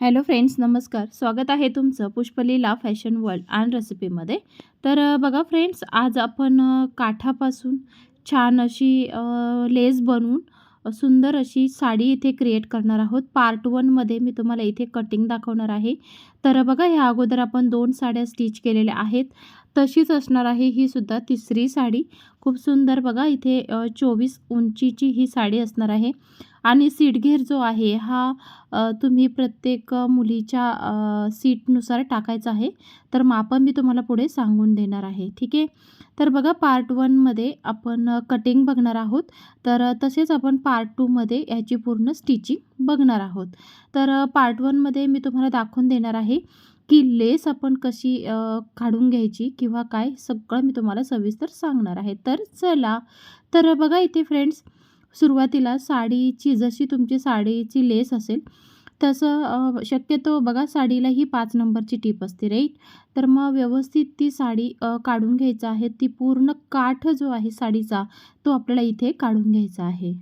Hello friends नमस्कार. स्वागत आहे तुमचं पुष्पलीला फॅशन वर्ल्ड अँड रेसिपीमध्ये. तर बघा फ्रेंड्स आज आपण काठापासून छान अशी लेस बनवून सुंदर अशी साडी इथे क्रिएट करणार आहोत. पार्ट वनमध्ये मी तुम्हाला इथे कटिंग दाखवणार आहे. तर बघा ह्या अगोदर आपण दोन साड्या स्टिच केलेल्या आहेत. तशीच असणार आहे ही सुद्धा तिसरी साडी. खूप सुंदर बघा इथे चोवीस उंचीची ही साडी असणार आहे. आणि सीटघेर जो आहे हा तुम्ही प्रत्येक मुलीच्या सीटनुसार टाकायचा आहे. तर मापन मी तुम्हाला पुढे सांगून देणार आहे. ठीक आहे? तर बघा पार्ट वनमध्ये आपण कटिंग बघणार आहोत. तर तसेच आपण पार्ट टूमध्ये याची पूर्ण स्टिचिंग बघणार आहोत. तर पार्ट वनमध्ये मी तुम्हाला दाखवून देणार आहे. की लेस आपण कशी काढून घ्यायची किंवा काय सगळं मी तुम्हाला सविस्तर सांगणार आहे. तर चला तर बघा इथे फ्रेंड्स सुरुवातीला साडीची जशी तुमची साडीची लेस असेल तसं शक्यतो बघा साडीला ही पाच नंबरची टीप असते राईट? तर मग व्यवस्थित ती साडी काढून घ्यायचं आहे. ती पूर्ण काठ जो आहे साडीचा तो आपल्याला इथे काढून घ्यायचा आहे.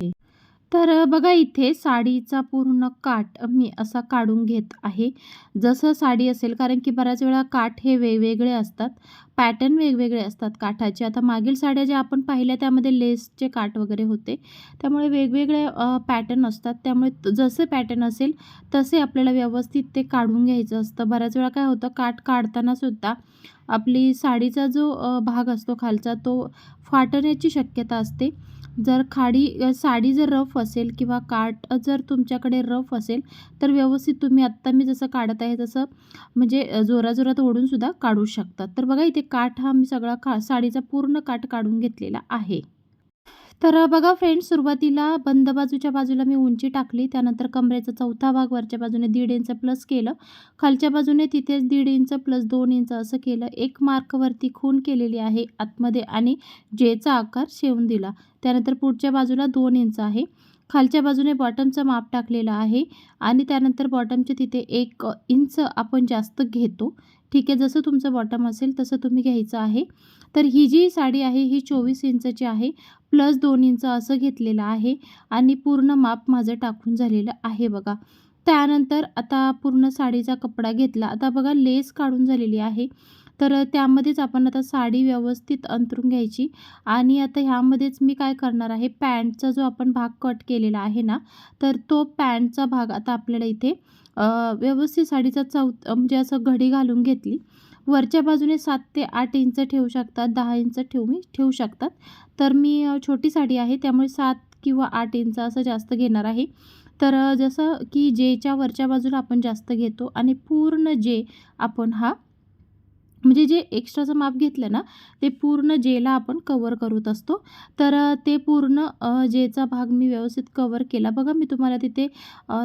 तर बघा इथे साडीचा पूर्ण काठ मी असा काढून घेत आहे. जसं साडी असेल कारण की बऱ्याच वेळा काठ हे वेगवेगळे असतात. पॅटर्न वेगवेगळे असतात काठाचे. आता मागील साड्या ज्या आपण पाहिल्या त्यामध्ये लेसचे काठ वगैरे होते. त्यामुळे वेगवेगळे पॅटर्न असतात. त्यामुळे जसे पॅटर्न असेल तसे आपल्याला व्यवस्थित ते काढून घ्यायचं असतं. बऱ्याच वेळा काय होतं काठ काढताना सुद्धा आपली साडीचा जो भाग असतो खालचा तो फाटण्याची शक्यता असते. जर खाडी साडी जर रफ असेल किंवा काठ जर तुमच्याकडे रफ असेल तर व्यवस्थित तुम्ही आत्ता मी जसं काढत आहे तसं म्हणजे जोराजोरात ओढूनसुद्धा काढू शकतात तर बघा इथे काठ हा मी सगळा का साडीचा पूर्ण काठ काढून घेतलेला आहे. तर बघा फ्रेंड्स सुरुवातीला बंद बाजूच्या बाजूला मी उंची टाकली. त्यानंतर कमरेचा चौथा भाग वरच्या बाजूने दीड इंच प्लस केलं. खालच्या बाजूने तिथेच दीड इंच प्लस दोन इंच असं केलं. एक मार्कवरती खून केलेली आहे. आतमध्ये आणि जेचा आकार शेवून दिला. त्यानंतर पुढच्या बाजूला दोन इंच आहे. खालच्या बाजूने बॉटमचं माप टाकलेलं आहे आणि त्यानंतर बॉटमचे तिथे एक इंच आपण जास्त घेतो. ठीक आहे जसं तुमचं बॉटम असेल तसं तुम्ही घ्यायचं आहे. तर ही जी साडी आहे ही चोवीस इंचची आहे प्लस दोन इंच असं घेतलेलं आहे आणि पूर्ण माप माझं टाकून झालेलं आहे बघा. त्यानंतर आता पूर्ण साडीचा कपडा घेतला. आता बघा लेस काढून झालेली आहे. तर त्यामध्येच आपण आता साडी व्यवस्थित अंतरून घ्यायची आणि आता ह्यामध्येच मी काय करणार आहे पॅन्टचा जो आपण भाग कट केलेला आहे ना तर तो पॅन्टचा भाग आता आपल्याला इथे व्यवस्थित साडीचा चौ म्हणजे असं घडी घालून घेतली. वरच्या बाजूने सात ते आठ इंच ठेवू शकतात दहा इंच ठेवू मी ठेवू शकतात. तर मी छोटी साडी आहे त्यामुळे सात किंवा आठ इंच असं जास्त घेणार आहे. तर जसं की जेच्या वरच्या बाजूला आपण जास्त घेतो आणि पूर्ण जे आपण हा म्हणजे जे एक्स्ट्राचं माप घेतलं ना ते पूर्ण जेला आपण कवर करत असतो. तर ते पूर्ण जेचा भाग मी व्यवस्थित कवर केला. बघा मी तुम्हाला तिथे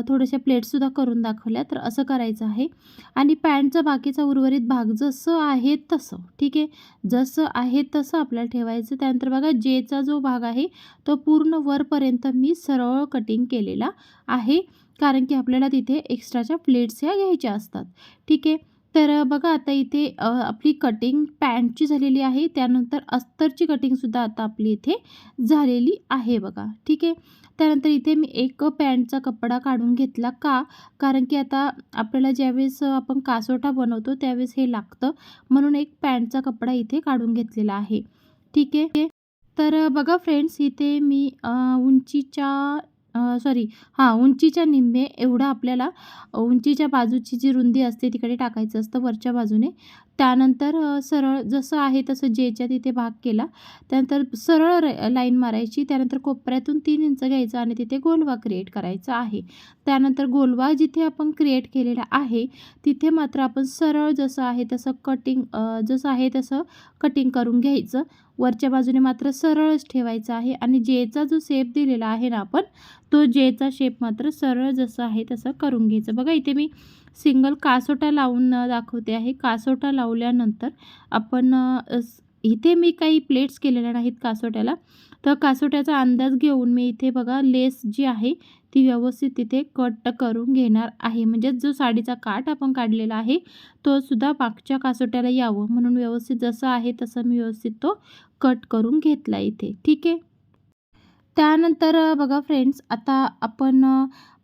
थोड्याशा प्लेट्ससुद्धा करून दाखवल्या. तर असं करायचं आहे. आणि पॅन्टचा बाकीचा उर्वरित भाग जसं आहे तसं ठीक आहे? जसं आहे तसं आपल्याला ठेवायचं. त्यानंतर बघा जेचा जो भाग आहे तो पूर्ण वरपर्यंत मी सरळ कटिंग केलेला आहे. कारण की आपल्याला तिथे एक्स्ट्राच्या प्लेट्स ह्या घ्यायच्या असतात. ठीक आहे? तर बघा आता इथे आपली कटिंग पॅन्टची झालेली आहे. त्यानंतर अस्तरची कटिंगसुद्धा आता आपली इथे झालेली आहे बघा. ठीक आहे? त्यानंतर इथे मी एक पॅन्टचा कपडा काढून घेतला का? कारण की आता आपल्याला ज्यावेळेस आपण कासोटा बनवतो त्यावेळेस हे लागतं. म्हणून एक पॅन्टचा कपडा इथे काढून घेतलेला आहे. ठीक आहे? तर बघा फ्रेंड्स इथे मी उंचीच्या सॉरी हां उंचीच्या निम्मे एवढं आपल्याला उंचीच्या बाजूची जी रुंदी असते तिकडे टाकायचं असतं वरच्या बाजूने. त्यानंतर सरळ जसं आहे तसं जेच्या तिथे भाग केला. त्यानंतर सरळ लाईन मारायची. त्यानंतर कोपऱ्यातून तीन इंच घ्यायचं आणि तिथे गोलवा क्रिएट करायचा आहे. त्यानंतर गोलवा जिथे आपण क्रिएट केलेला आहे तिथे मात्र आपण सरळ जसं आहे तसं कटिंग जसं आहे तसं कटिंग करून घ्यायचं. वरच्या बाजूने मात्र सरळच ठेवायचं आहे आणि जेचा जो शेप दिलेला आहे ना आपण तो जेचा शेप मात्र सरळ जसं आहे तसं करून घ्यायचं. बघा इथे मी सिंगल कासोटा लावून दाखवते आहे. कासोटा लावून लावल्यानंतर आपण इथे मी काही प्लेट्स केलेल्या नाहीत कासोट्याला तर कासोट्याचा अंदाज घेऊन मी इथे बघा लेस जी आहे ती व्यवस्थित तिथे कट करून घेणार आहे. म्हणजे जो साडीचा काठ आपण काढलेला आहे तो सुद्धा मागच्या कासोट्याला यावं. म्हणून व्यवस्थित जसं आहे तसं मी व्यवस्थित तो कट करून घेतला इथे. ठीक आहे? त्यानंतर बघा फ्रेंड्स आता आपण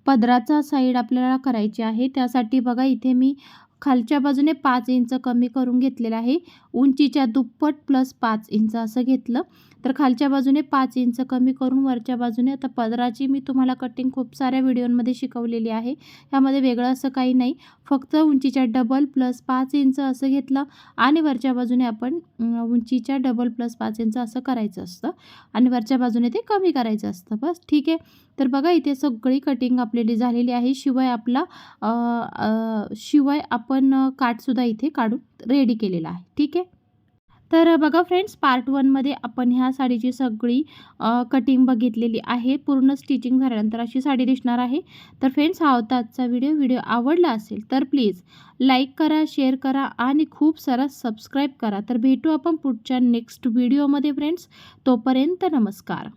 पदराचा साईड आपल्याला करायची आहे. त्यासाठी बघा इथे मी खालच्या बाजूने पाच इंच कमी करून घेतलेलं आहे. उंचीच्या दुप्पट प्लस पाच इंच असं घेतलं. तर खालच्या बाजूने पाच इंच कमी करून वरच्या बाजूने आता पदराची मी तुम्हाला कटिंग खूप साऱ्या व्हिडिओमध्ये शिकवलेली आहे. ह्यामध्ये वेगळं असं काही नाही. फक्त उंचीच्या डबल प्लस पाच इंच असं घेतलं आणि वरच्या बाजूने आपण उंचीच्या डबल प्लस पाच इंच असं करायचं असतं. आणि वरच्या बाजूने ते कमी करायचं असतं. बस ठीक आहे. तर बघा इथे सगळी कटिंग आपलेली झालेली आहे. शिवाय आपला शिवाय आप आपण काटसुद्धा इथे काढून रेडी केलेला आहे. ठीक आहे? तर बघा फ्रेंड्स पार्ट वनमध्ये आपण ह्या साडीची सगळी कटिंग बघितलेली आहे. पूर्ण स्टिचिंग झाल्यानंतर अशी साडी दिसणार आहे. तर फ्रेंड्स हा होता आजचा व्हिडिओ व्हिडिओ आवडला असेल तर प्लीज लाईक करा शेअर करा आणि खूप सारा सबस्क्राईब करा. तर भेटू आपण पुढच्या नेक्स्ट व्हिडिओमध्ये फ्रेंड्स तोपर्यंत नमस्कार.